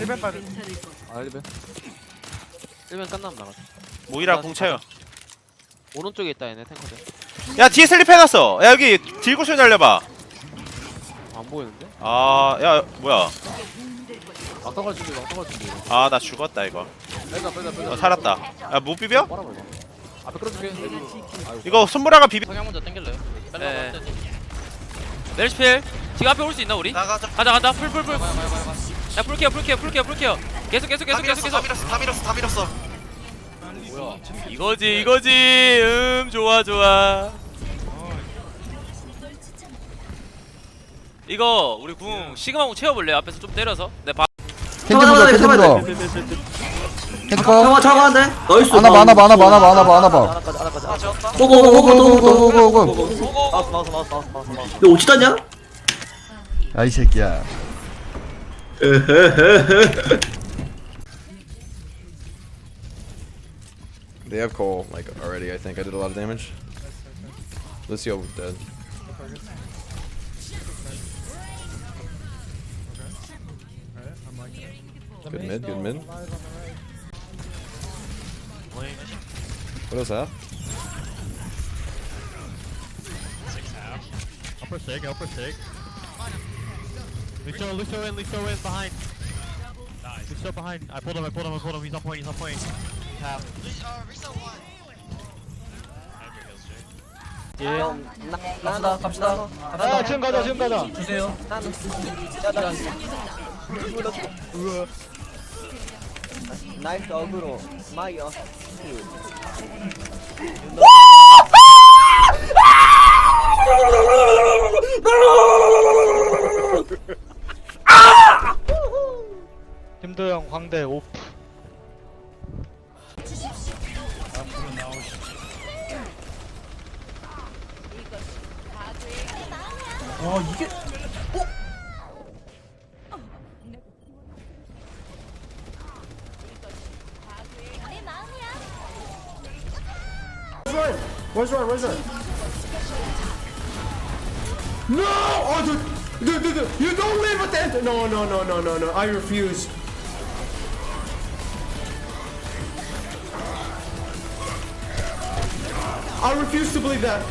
1배 빠져 아. 1벤 1벤 끝나면 나가 모이라 공 차요 오른쪽에 있다 얘네 탱커들. 야 뒤에 슬립 해놨어. 야 여기 좀 날려봐. 안 보이는데? 아야 뭐야? 막타 갈 준비 막타 갈 준비. 아 나 죽었다 이거. 빼자 빼자 빼자. 어, 살았다. 야 못 비벼? 빨아봐 이거? 앞에 끌어줄게. 아이고. 이거 손보라가 비벼 성향 먼저 당길래요? 네. 네. 멜시필 지금 앞에 올 수 있나 우리? 나가자. 가자 가자. 풀풀풀. 야 풀케어 풀케어 풀케어 풀케어. 계속 계속 계속 계속 계속. 다 밀었어 다 밀었어 다 밀었어. 뭐야? 이거지 이거지. 음 좋아 좋아. 이거 우리 궁 시그마 궁 채워볼래요? 앞에서 좀 때려서? 네 바... 캔디 물어 캔디 물어 캔디 거 잠깐 잠깐만 나이스. 하나 봐 하나 봐 하나 봐 하나 봐 하나 봐 하나 봐. 아 지웠다 고고고고고고 고고. 나왔어 나왔어 나왔어 나왔어 나왔어. 너 오치다냐? 야이 새끼야 They have coal, like, already, I think. I did a lot of damage. Lucio dead. Good mid, good mid. What is that? Upper sig, upper sig. Lucio, Lucio in, Lucio in, behind. Lucio behind. I pulled him, I pulled him, I pulled him. He's on point, he's on point. Half. 나간다 갑시다 아, 지금 가자, 지금 가자. 주세요 나이스 어그로 마이어 김도영, 광대, 오프. Where's Ryan? Where's Ryan? No! Oh, dude, dude, dude, dude, you don't live at the end. No, no, no, no, no, no. I refuse. I refuse to believe that.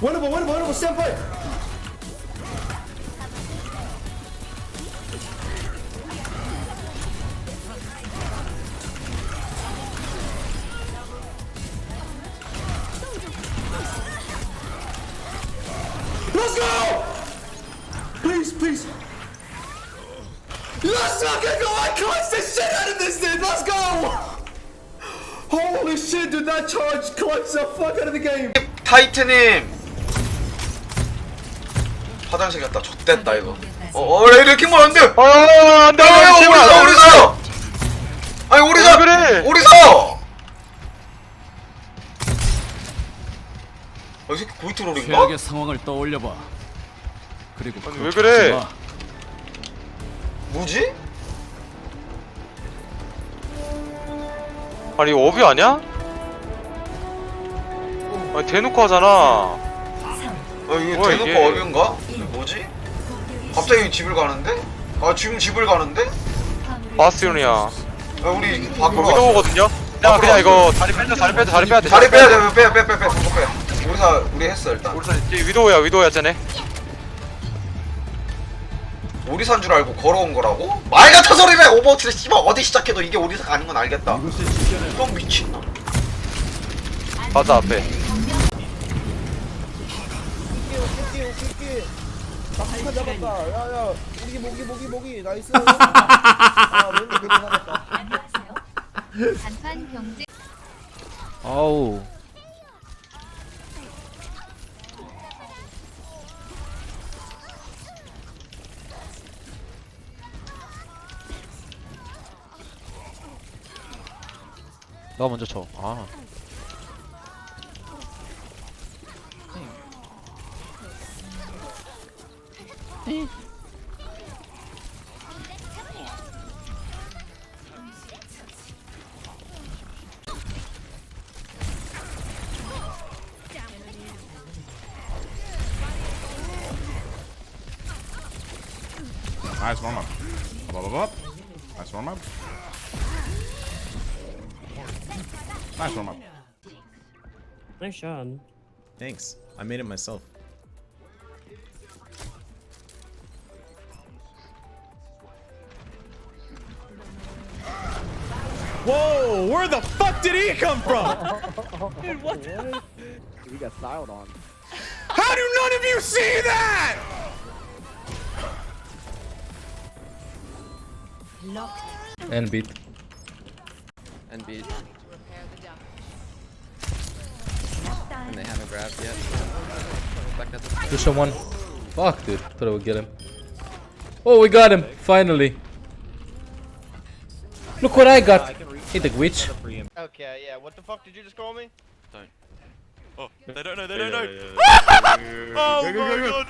Winnable, winnable, winnable, senpai. Let's go! Please, please. Let's fucking go! I clutched the shit out of this dude! Let's go! Holy shit, dude, that charge clutched the fuck out of the game! 타이트님 화장실 갔다 좆됐다 이거 어 어 이렇게 하면 안돼 어 안돼 야 오리사 오리사 아니 오리사 그래? 오리사 아, 이 새끼 고이트롤인가? 최악의 상황을 떠올려봐. 그리고 왜 그래? 뭐지? 아니 이거 어비 아니야? 아니 대놓고 하잖아 아 이게 뭐야, 대놓고 이게? 이게 뭐지? 갑자기 집을 가는데? 아 지금 집을 가는데? 바스티온이야 아 우리 이거 밖으로 왔어. 위도우거든요? 야 그냥 이거 다리 빼자 다리 빼자 다리 빼야 돼 자리 빼야 돼빼빼빼빼빼 우리사 우리 했어 일단 우리 이제 위도우야 위도우야 쟤네 오리산 줄 알고 걸어온 거라고? 말 같은 소리래 오버워치를 씨발 어디 시작해도 이게 오리사가 아닌 건 알겠다. 그럼 미친다. 바다 앞에 잡았다 야야 모기 모기 모기 모기 나이스 아 왠지 괜찮았다 안녕하세요. 단판 경제. 아우 나 먼저 쳐. 아. 나이스 웜업. 봐봐봐. 나이스 웜업. Nice warm up. Nice shot. Thanks. I made it myself. Whoa! Where the fuck did he come from? Dude, what the? We got styled on. How do none of you see that? And beat. And beat. And they haven't grabbed yet. Back at the Push on one. Fuck, dude. Thought I would get him. Oh, we got him. Finally. Look what I got. Hit the witch. Okay, yeah. What the fuck did you just call me? Don't. Oh, they don't know, they don't know. Oh my god.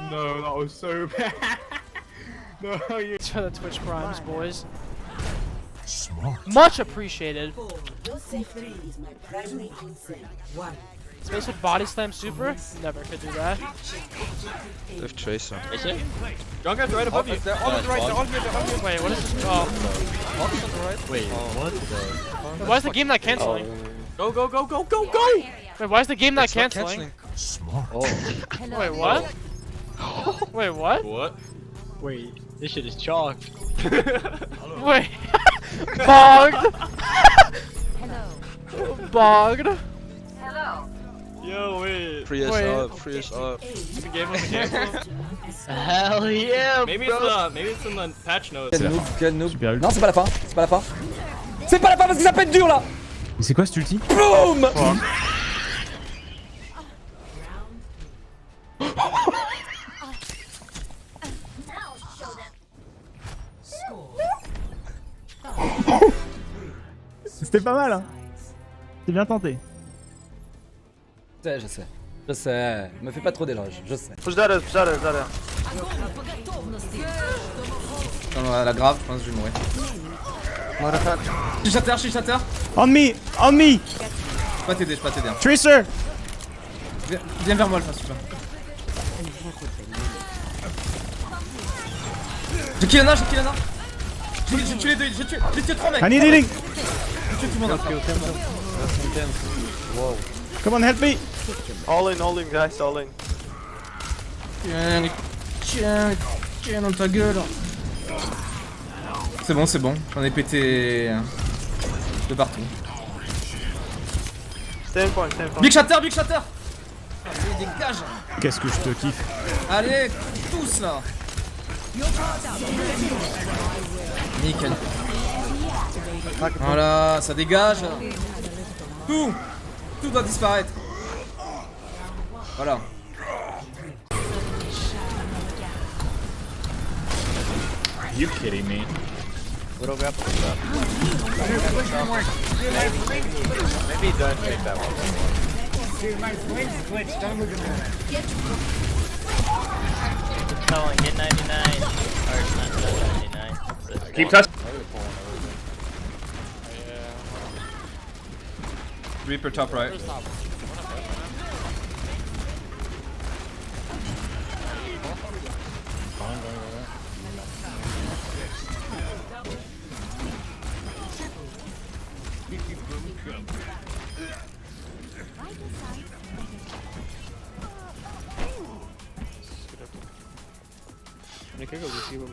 no, that was so bad. no, you. For the Twitch primes, boys. Smart. Much appreciated. Space with body slam super? Never could do that. If Tracer. Is it? Junkrat's right above oh, you. They're on the right, they're on Wait, what is this? Oh. oh. Wait, what Wait, why is the game not canceling? Oh. Go, go, go, go, go, go! Wait, why is the game not canceling? Smart. Wait, what? Wait, what? What? Wait, this shit is chalked. Wait. Bogged. Bogged. Yo, wait. Free us Wait. up, free us up. The game was canceled. Hell yeah, Maybe it's the, maybe it's in the patch notes. Quel noob, quel noob. Non, c'est pas la fin. C'est pas la fin. C'est pas la fin parce que ça peut être dur là. Mais c'est quoi cet ulti Boom C'était pas mal, hein C'est bien tenté. Je sais, je sais. Je sais. Me fais pas trop d'éloges. Je sais. That. Non, non, la grave, je pense que je vais mourir. Je suis shatter, je suis shatter. On me On me Je peux pas t'aider, je peux pas t'aider. hein. Tracer Viens, viens vers moi, le face, tu. J'ai kill Yana, j'ai kill Yana. J'ai j'ai tué les deux, j'ai tué, j'ai tué trois mecs. I need healing J'ai tué tout le monde. Come on, help me All in, all in, guys, all in. Tiens, tiens, tiens dans ta gueule. C'est bon, c'est bon. J'en ai pété de partout. Stand point, stand point. Big shatter, big shatter. Allez, dégage. Qu'est-ce que je te kiffe Allez, tous là. Nickel. Voilà, ça dégage. Tout Tout doit disparaître. Voilà. Are you kidding me? Little grapple up. Maybe don't take that one. Dude, my. Don't 99. 99. Keep touching. Reaper top right. We could go see what